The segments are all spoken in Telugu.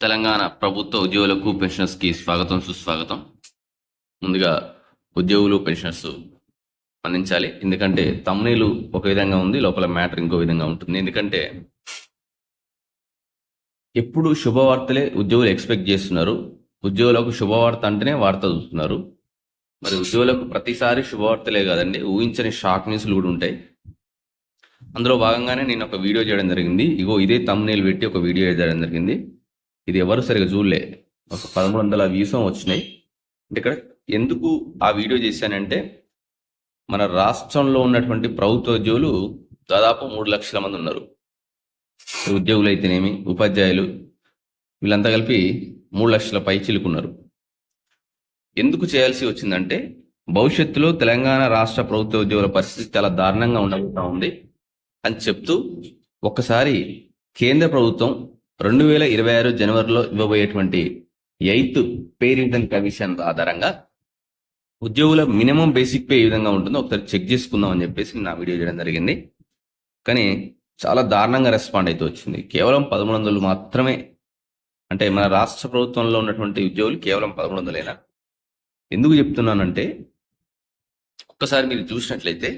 తెలంగాణ ప్రభుత్వ ఉద్యోగులకు పెన్షనర్స్కి స్వాగతం సుస్వాగతం. ముందుగా ఉద్యోగులు పెన్షనర్స్ అందించాలి ఎందుకంటే తమ్నీలు ఒక విధంగా ఉంది లోపల మ్యాటర్ ఇంకో విధంగా ఉంటుంది. ఎందుకంటే ఎప్పుడు శుభవార్తలే ఉద్యోగులు ఎక్స్పెక్ట్ చేస్తున్నారు. ఉద్యోగులకు శుభవార్త అంటేనే వార్త చూస్తున్నారు మరి ఉద్యోగులకు ప్రతిసారి శుభవార్తలే కాదండి ఊహించని షాక్ న్యూస్లు కూడా ఉంటాయి. అందులో భాగంగానే నేను ఒక వీడియో చేయడం జరిగింది. ఇగో ఇదే తమ్నేల్ పెట్టి ఒక వీడియో చేయడం జరిగింది. ఇది ఎవరు సరిగా చూడలే. ఒక పదమూడు వందల వ్యూసం వచ్చినాయి. అంటే ఇక్కడ ఎందుకు ఆ వీడియో చేశానంటే మన రాష్ట్రంలో ఉన్నటువంటి ప్రభుత్వ ఉద్యోగులు దాదాపు మూడు లక్షల మంది ఉన్నారు. ఉద్యోగులు అయితేనేమి ఉపాధ్యాయులు వీళ్ళంతా కలిపి మూడు లక్షల పై చిలుకున్నారు. ఎందుకు చేయాల్సి వచ్చిందంటే భవిష్యత్తులో తెలంగాణ రాష్ట్ర ప్రభుత్వ ఉద్యోగుల పరిస్థితి చాలా దారుణంగా ఉండబోతా ఉంది అని చెప్తూ ఒక్కసారి కేంద్ర ప్రభుత్వం రెండు వేల ఇరవై ఆరు జనవరిలో ఇవ్వబోయేటువంటి ఎయిత్ పే కమిషన్ ఆధారంగా ఉద్యోగుల మినిమం బేసిక్ పే ఏ విధంగా ఉంటుందో ఒకసారి చెక్ చేసుకుందాం అని చెప్పేసి నా వీడియో చేయడం జరిగింది. కానీ చాలా దారుణంగా రెస్పాండ్ అయితే వచ్చింది. కేవలం పదమూడు వందలు మాత్రమే. అంటే మన రాష్ట్ర ప్రభుత్వంలో ఉన్నటువంటి ఉద్యోగులు కేవలం పదమూడు వందలేనా? ఎందుకు చెప్తున్నానంటే ఒక్కసారి మీరు చూసినట్లయితే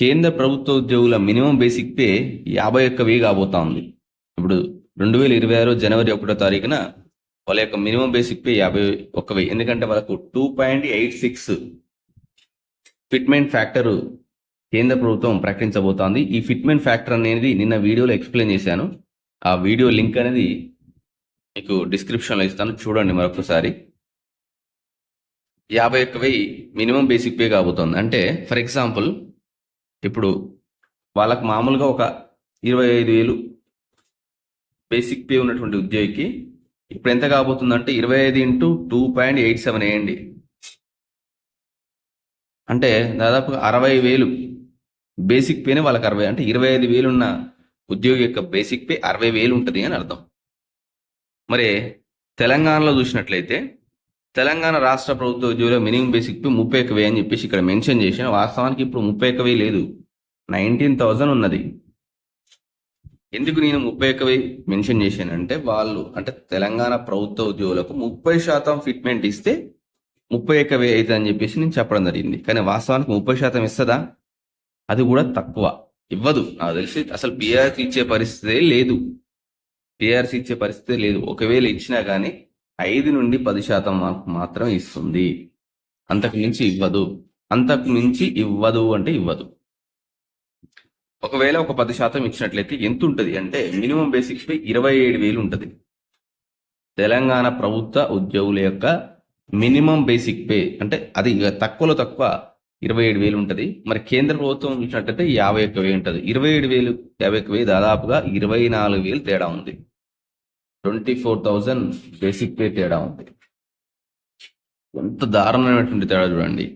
కేంద్ర ప్రభుత్వ ఉద్యోగుల మినిమం బేసిక్ పే యాభై ఒక్క వెయ్యి కాబోతా ఉంది. ఇప్పుడు రెండు వేల ఇరవై ఆరు జనవరి ఒకటో తారీఖున వాళ్ళ యొక్క మినిమం బేసిక్ పే యాభై ఒక్క వెయ్యి. ఎందుకంటే వాళ్ళకు two point eight six fitment factor కేంద్ర ప్రభుత్వం ప్రకటించబోతోంది. ఈ ఫిట్మెంట్ ఫ్యాక్టర్ అనేది నిన్న వీడియోలో ఎక్స్ప్లెయిన్ చేశాను. ఆ వీడియో లింక్ అనేది మీకు డిస్క్రిప్షన్లో ఇస్తాను. చూడండి మరొకసారి. యాభై ఒక్క వెయ్యి మినిమం బేసిక్ పే కాబోతోంది. అంటే ఫర్ ఎగ్జాంపుల్ ఇప్పుడు వాళ్ళకు మామూలుగా ఒక ఇరవై ఐదు వేలు బేసిక్ పే ఉన్నటువంటి ఉద్యోగికి ఇప్పుడు ఎంత కాబోతుందంటే ఇరవై ఐదు into two point eight seven వేయండి అంటే దాదాపుగా అరవై వేలు బేసిక్ పేనే వాళ్ళకి అరవై అంటే ఇరవై ఐదు వేలు ఉన్న ఉద్యోగి యొక్క బేసిక్ పే అరవై వేలు ఉంటుంది అని అర్థం. మరి తెలంగాణలో చూసినట్లయితే తెలంగాణ రాష్ట్ర ప్రభుత్వ ఉద్యోగుల మినిమం బేసిక్ పే ముప్పై ఒక వెయ్యి అని చెప్పేసి ఇక్కడ మెన్షన్ చేసిన వాస్తవానికి ఇప్పుడు ముప్పై ఒక వెయ్యి లేదు. నైన్టీన్ థౌజండ్ ఉన్నది. ఎందుకు నేను ముప్పై ఒక మెన్షన్ చేశానంటే వాళ్ళు అంటే తెలంగాణ ప్రభుత్వ ఉద్యోగులకు ముప్పై శాతం ఫిట్మెంట్ ఇస్తే ముప్పై ఒక అవుతుంది అని చెప్పేసి నేను చెప్పడం జరిగింది. కానీ వాస్తవానికి ముప్పై శాతం ఇస్తుందా? అది కూడా తక్కువ. ఇవ్వదు. నాకు తెలిసి అసలు పిఆర్సీ ఇచ్చే పరిస్థితే లేదు. పిఆర్సీ ఇచ్చే పరిస్థితి లేదు. ఒకవేళ ఇచ్చినా కానీ ఐదు నుండి పది శాతం మాకు మాత్రం ఇస్తుంది. అంతకు మించి ఇవ్వదు. అంతకు మించి ఇవ్వదు అంటే ఇవ్వదు. ఒకవేళ ఒక పది శాతం ఇచ్చినట్లయితే ఎంత ఉంటుంది అంటే మినిమం బేసిక్స్ పై ఇరవై ఏడు వేలు ఉంటుంది. తెలంగాణ ప్రభుత్వ ఉద్యోగుల యొక్క మినిమం బేసిక్ పే అంటే అది తక్కువలో తక్కువ ఇరవై ఏడు వేలు ఉంటుంది. మరి కేంద్ర ప్రభుత్వం ఇచ్చినట్టయితే యాభై ఒక్క వేలు ఉంటుంది. ఇరవై ఏడు వేలు యాభై ఒక్క వేలు దాదాపుగా ఇరవై నాలుగు వేలు తేడా ఉంది. Twenty four thousand basic pay తేడా ఉంది ఎంత దారుణమైనటువంటి తేడా చూడండి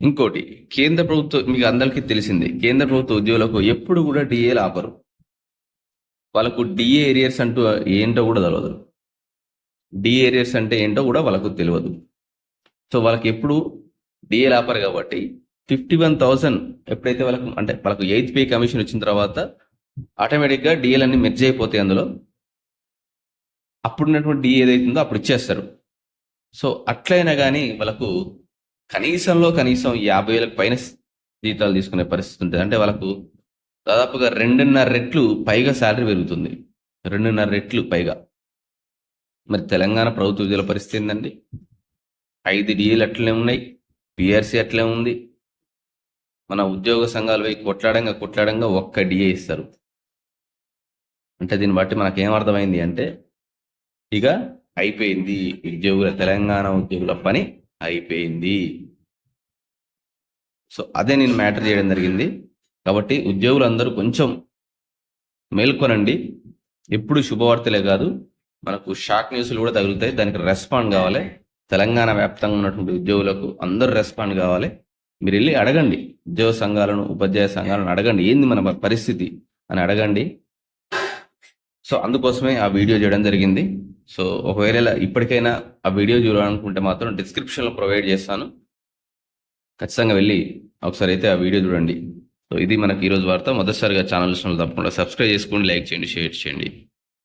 ఇంకోటి కేంద్ర ప్రభుత్వం మీకు అందరికీ తెలిసిందే కేంద్ర ప్రభుత్వ ఉద్యోగులకు ఎప్పుడు కూడా డిఏలు ఆపరు. వాళ్ళకు డిఏ ఏరియర్స్ అంటూ ఏంటో కూడా తెలియదు డిఏ ఏరియర్స్ అంటే ఏంటో కూడా వాళ్ళకు తెలియదు సో వాళ్ళకి ఎప్పుడు డిఏలు ఆపరు కాబట్టి ఫిఫ్టీ వన్ థౌసండ్ ఎప్పుడైతే వాళ్ళకు అంటే వాళ్ళకు ఎయిత్ పే కమిషన్ వచ్చిన తర్వాత ఆటోమేటిక్గా డిఏలు అన్ని మెర్జ్ అయిపోతాయి అందులో. అప్పుడున్నటువంటి డిఏ ఏదైతుందో అప్పుడు ఇచ్చేస్తారు. సో అట్లయినా కానీ వాళ్ళకు కనీసంలో కనీసం యాభై వేలకు పైన జీతాలు తీసుకునే పరిస్థితి ఉంటుంది. అంటే వాళ్ళకు దాదాపుగా రెండున్నర రెట్లు పైగా శాలరీ పెరుగుతుంది. రెండున్నర రెట్లు పైగా. మరి తెలంగాణ ప్రభుత్వ ఉద్యోగుల పరిస్థితి ఏంటండి ఐదు డిఏలు అట్లనే ఉన్నాయి. పిఆర్సీ అట్లే ఉంది. మన ఉద్యోగ సంఘాలు పోయి కొట్లాడంగా కొట్లాడంగా ఒక్క డిఏ ఇస్తారు. అంటే దీన్ని బట్టి మనకు ఏం అర్థమైంది అంటే ఇక అయిపోయింది ఉద్యోగుల తెలంగాణ ఉద్యోగుల పని. అయిపోయింది. సో అదే నేను మ్యాటర్ చేయడం జరిగింది. కాబట్టి ఉద్యోగులందరూ కొంచెం మేల్కొనండి. ఎప్పుడు శుభవార్తలే కాదు. మనకు షాక్ న్యూస్లు కూడా తగులుతాయి. దానికి రెస్పాండ్ కావాలి. తెలంగాణ వ్యాప్తంగా ఉన్నటువంటి ఉద్యోగులకు అందరూ రెస్పాండ్ కావాలి. మీరు వెళ్ళి అడగండి. ఉద్యోగ సంఘాలను ఉపాధ్యాయ సంఘాలను అడగండి. ఏంది మన పరిస్థితి అని అడగండి. సో అందుకోసమే ఆ వీడియో చేయడం జరిగింది. సో ఒకవేళ ఇప్పటికైనా ఆ వీడియో చూడాలనుకుంటే మాత్రం డిస్క్రిప్షన్లో ప్రొవైడ్ చేస్తాను. ఖచ్చితంగా వెళ్ళి ఒకసారి అయితే ఆ వీడియో చూడండి. సో ఇది మనకి ఈరోజు వార్త. మొదటిసారిగా ఛానల్ తప్పకుండా సబ్స్క్రైబ్ చేసుకోండి లైక్ చేయండి షేర్ చేయండి.